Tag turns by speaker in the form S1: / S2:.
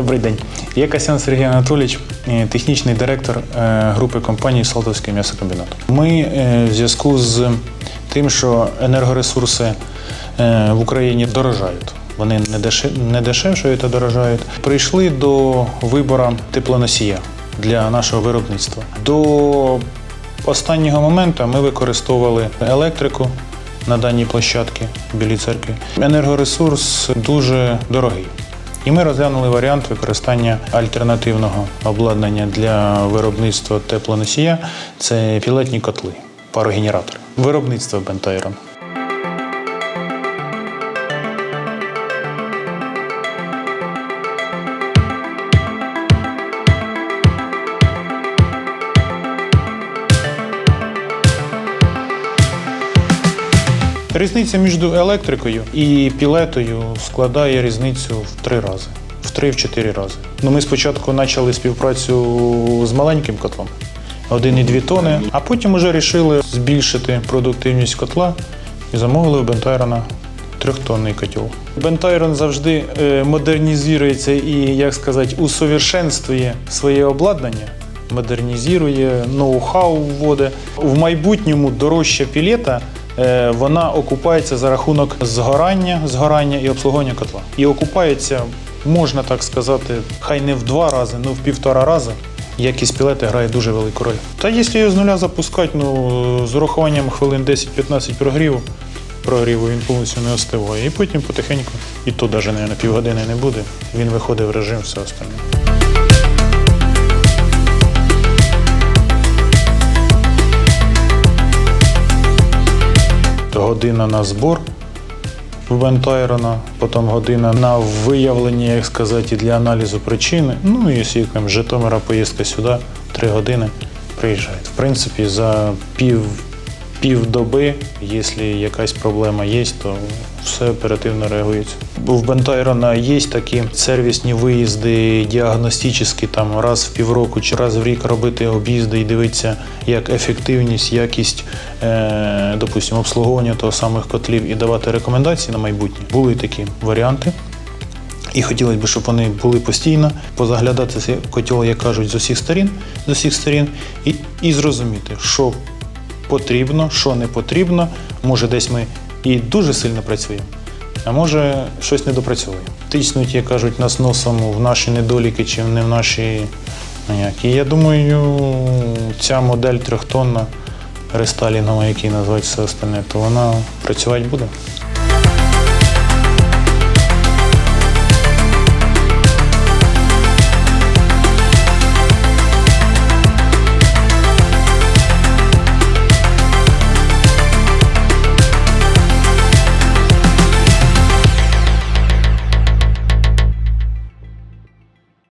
S1: Добрий день. Я Касян Сергій Анатолійович, е, технічний директор е, групи компанії Салтовський м'ясокомбінат. Ми е, в зв'язку з тим, що енергоресурси в Україні дорожають. Вони не, деше, не дешевшають, а дорожають. Прийшли до вибору теплоносія для нашого виробництва. До останнього моменту ми використовували електрику на даній площадці Білій церкві. Енергоресурс дуже дорогий. І ми розглянули варіант використання альтернативного обладнання для виробництва теплоносія це пілетні котли, парогенератори. Виробництво Бентайрон. Різниця між електрикою і пілетою складає різницю в три рази, в три-чотири рази. Ну, ми спочатку почали співпрацю з маленьким котлом, 1,2 тони, а потім вже вирішили збільшити продуктивність котла і замовили у Бентайрона трьохтонний котел. Бентайрон завжди е, модернізується і, як сказати, усовершенствує своє обладнання. Модернізує, ноу-хау вводить. В майбутньому дорожча пілета вона окупається за рахунок згорання, згорання і обслуговування котла. І окупається, можна так сказати, хай не в два рази, але в півтора рази. Якість пілети грає дуже велику роль. Та якщо її з нуля запускати, ну з урахуванням хвилин 10-15 прогріву, прогріву він повністю не остиває. І потім потихеньку, і то навіть на півгодини не буде. Він виходить в режим все остальне. Година на збор в Бентайрона, потім година на виявлення, як сказати, для аналізу причини. Ну і якщо Житомира поїздка сюди, три години приїжджають. В принципі, за пів, півдоби, якщо якась проблема є, то все оперативно реагується. В Бентайрона є такі сервісні виїзди, діагностичні, там раз в півроку чи раз в рік робити об'їзди і дивитися, як ефективність, якість, е, допустимо, обслуговування того самих котлів і давати рекомендації на майбутнє. Були такі варіанти. І хотілося б, щоб вони були постійно, позаглядати котел, як кажуть, з усіх сторін, з усіх сторін, і, і зрозуміти, що потрібно, що не потрібно. Може, десь ми і дуже сильно працюємо, а може щось не допрацьовуємо. Тиснуть, як кажуть, нас носом в наші недоліки чи не в наші. ніякі. І я думаю, ця модель трьохтонна рестайлінгова, який називається все остальне, то вона працювати буде.